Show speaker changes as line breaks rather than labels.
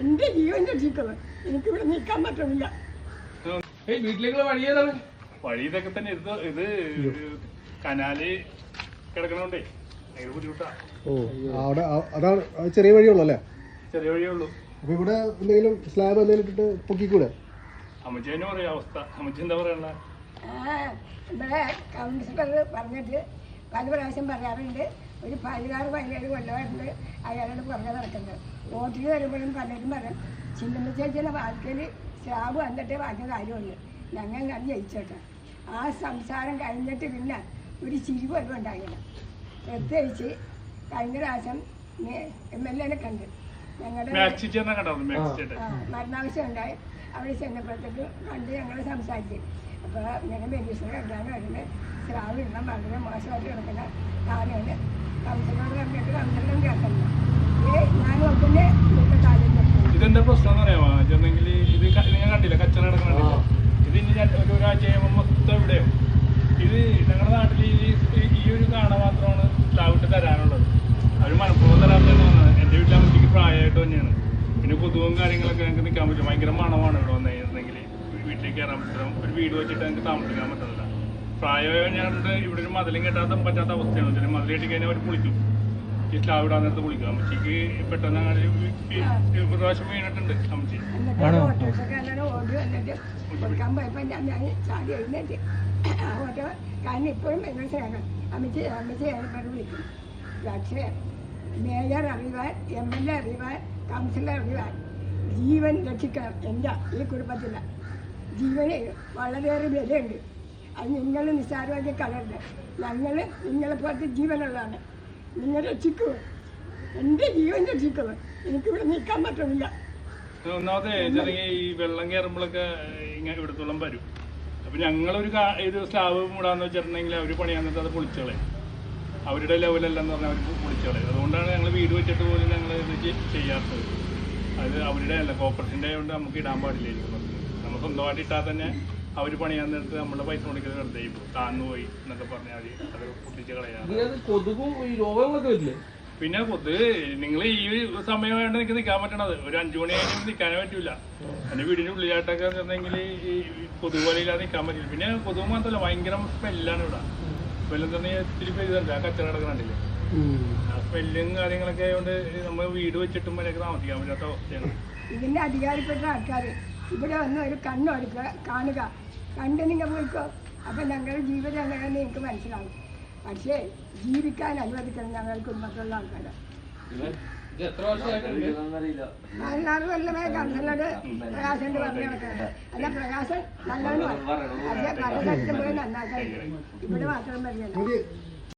എന്റെ ജീവൻ രക്ഷിക്കണം എനിക്കിവിടെ നിൽക്കാൻ പറ്റുന്നില്ല
ഏയ് വീട്ടിലേക്കുള്ള വഴി ഏതാണ്?
വഴി ഇതൊക്കെ തന്നെ ഇത് ഇത് കനാല് കിടക്കണോണ്ടേ. ഭയങ്കര ബുദ്ധിമുട്ടാ.
ഓ അവിടെ അതാണ് ചെറിയ വഴിയുള്ളൂ അല്ലേ?
ചെറിയ വഴിയേ ഉള്ളൂ.
അപ്പൊ ഇവിടെ എന്തെങ്കിലും സ്ലാബ് എന്തെങ്കിലും ഇട്ടിട്ട് പൊക്കിക്കൂടെ?
അമ്മച്ചി തന്നെ പറയാ അവസ്ഥ. അമ്മച്ചി എന്താ പറയണ
ആ ഇവിടെ കൗൺസിലർ പറഞ്ഞിട്ട് പല പ്രാവശ്യം പറയാറുണ്ട്. ഒരു പതിനാറ് പതിനേഴ് കൊല്ലമായിട്ട് അയാളോട് പുറകെ നടക്കുന്നത്. വോട്ടിന് വരുമ്പോഴും പലരും പറയും ചിന്തന ചേച്ചിയുടെ വാക്കിൽ സ്രാവ് വന്നിട്ടേ ബാക്കി കാര്യമുള്ളൂ. ഞങ്ങൾ ഞാൻ ജയിച്ചോട്ടെ. ആ സംസാരം കഴിഞ്ഞിട്ട് പിന്നെ ഒരു ചിരി പോലും ഉണ്ടായില്ല. പ്രത്യേകിച്ച് കഴിഞ്ഞ പ്രാവശ്യം എം എൽ എനെ കണ്ട്. ഞങ്ങളുടെ മരണാവശ്യം ഉണ്ടായി. അവിടെ ചെന്നപ്പോഴത്തേക്ക് കണ്ട് ഞങ്ങൾ സംസാരിച്ചു. അപ്പോൾ ഇങ്ങനെ ബെനീസിനെ കണ്ടാണ് വരുന്നത് സ്രാവ് ഇടണം വളരെ മോശമായിട്ട് കിടക്കുന്ന കാര്യമാണ് കൗൺസിലറോട് പറഞ്ഞിട്ട് കൗൺസിലറും കേൾക്കണ്ട ഏ ഞാൻ ഇന്നത്തെ കാര്യം
ഇതെന്താ പ്രശ്നം അറിയാമോ ചെന്നെങ്കിൽ ഇത് നിങ്ങൾ കണ്ടില്ല? കച്ചറ കിടക്കണില്ല ഇത് ഇനി ഒരാഴ്ച കഴിയുമ്പോൾ മൊത്തം ഇവിടെയോ ഇത് ഞങ്ങളുടെ നാട്ടിൽ ഈ ഒരു കാണ മാത്രമാണ് സ്ലാവിട്ട് തരാനുള്ളത്. അവർ മനഃപൂർവം തരാത്തതാണ് എന്റെ വീട്ടിൽ അമ്മയ്ക്ക് പ്രായമായിട്ട് തന്നെയാണ്. പിന്നെ കൊതുവും കാര്യങ്ങളൊക്കെ ഞങ്ങൾക്ക് നിൽക്കാൻ പറ്റും. ഭയങ്കര മണമാണ് ഇവിടെ കയറാൻ പറ്റില്ല ഒരു വീട് വെച്ചിട്ട് ഞങ്ങൾക്ക് താമസിക്കാൻ പറ്റുന്നില്ല പ്രായമായ ഞങ്ങളുടെ ഇവിടെ ഒരു മതിലും കെട്ടാത്ത പറ്റാത്ത അവസ്ഥയാണ്. ചില മതിൽ കെട്ടി കഴിഞ്ഞാൽ അവർ കുളിക്കും. ഈ സ്ലാവ് ഇടാൻ നേരത്ത് കുളിക്കും. അമ്മച്ചിക്ക് പെട്ടെന്ന് അങ്ങനെ ഒരു- പ്രാവശ്യം വീണിട്ടുണ്ട് അമ്മച്ചി.
കാരണം ഇപ്പോഴും സ്നേഹം അമ്മച്ചി അമ്മച്ചി ഏർപ്പാട് വിളിക്കും. പക്ഷേ മേയർ അറിയുവാൻ എം എൽ എ അറിയുവാൻ കൗൺസിലർ അറിയുവാൻ ജീവൻ രക്ഷിക്കണം. എന്റെ ഈ കുടുംബത്തിൽ ജീവന് വളരെയേറെ വിലയുണ്ട്. അത് നിങ്ങൾ നിസ്സാരമാക്കി കളയരുത്. ഞങ്ങൾ നിങ്ങളെപ്പോലത്തെ ജീവനുള്ളതാണ്. നിങ്ങൾ രക്ഷിക്കൂ എന്റെ ജീവൻ രക്ഷിക്കുക എനിക്കിവിടെ നിൽക്കാൻ പറ്റുന്നില്ല.
ഒന്നാമത്തെ ഈ വെള്ളം കയറുമ്പോഴൊക്കെ ഇങ്ങനെ ഇവിടത്തോളം വരും. അപ്പൊ ഞങ്ങളൊരു മൂടാന്ന് വെച്ചിട്ടുണ്ടെങ്കിൽ അവർ പണിയാന്നിട്ട് അത് പൊളിച്ചോളെ അവരുടെ ലെവലല്ലെന്ന് പറഞ്ഞാൽ അവർ പൊളിച്ചോളെ അതുകൊണ്ടാണ് ഞങ്ങൾ വീട് വെച്ചിട്ട് പോലും ഞങ്ങൾ ഇത് ചെയ്യാത്തത്. അത് അവരുടെ അല്ല കോപ്പറേഷന്റെ ആയതുകൊണ്ട് നമുക്ക് ഇടാൻ പാടില്ലായിരിക്കും. സ്വന്തമായിട്ട് ഇട്ടാൽ തന്നെ അവർ പണിയാൻ നേരത്ത് നമ്മളെ പൈസ കൊടുക്കുന്നത് വെറുതെ താന്നു പോയി എന്നൊക്കെ പറഞ്ഞാൽ മതി അത് പൊട്ടിച്ച് കളയാം
ഈ രോഗങ്ങളൊക്കെ വരില്ലേ?
പിന്നെ കൊതുക് നിങ്ങൾ ഈ സമയമായിട്ട് എനിക്ക് നിൽക്കാൻ പറ്റണത്. ഒരു അഞ്ചു മണി കഴിഞ്ഞാൽ നിൽക്കാനേ പറ്റൂല. എന്റെ വീടിന്റെ ഉള്ളിലായിട്ടൊക്കെ ചെന്നെങ്കിൽ ഈ കൊതുക് വലയില്ലാതെ നിൽക്കാൻ പറ്റില്ല. പിന്നെ കൊതുക് മാത്രമല്ല ഭയങ്കര സ്മെല്ലാണ് ഇവിടെ. സ്മെല്ലും തന്നെ ഇത്തിരി പെരുതല്ല ആ കച്ചറ കിടക്കണില്ലേ ആ സ്മെല്ലും കാര്യങ്ങളൊക്കെ ആയതുകൊണ്ട് നമ്മൾ വീട് വെച്ചിട്ടും വരെയൊക്കെ താമസിക്കാൻ പറ്റാത്ത അവസ്ഥയാണ്.
ഇതിന്റെ അധികാരപ്പെട്ട ആൾക്കാർ ഇവിടെ വന്ന് ഒരു കണ്ണൊടുക്കുക കാണുക. കണ്ട് നിങ്ങൾ പോയിക്കോ അപ്പം ഞങ്ങളുടെ ജീവിതം എങ്ങനെയാണെന്ന് നിങ്ങൾക്ക് മനസ്സിലാവും. പക്ഷേ ജീവിക്കാൻ അനുവദിക്കണം ഞങ്ങൾ കുടുംബത്തിലുള്ള ആൾക്കാർ പതിനാറ് കൊല്ലമേ കണ്ണനോട് പ്രകാശന്റെ പറഞ്ഞു അല്ല പ്രകാശൻ നല്ലവണ്ണം പക്ഷേ പല സ്ഥലത്തും പോയി നന്നാക്കാൻ ഇവിടെ മാത്രം
നമുക്ക്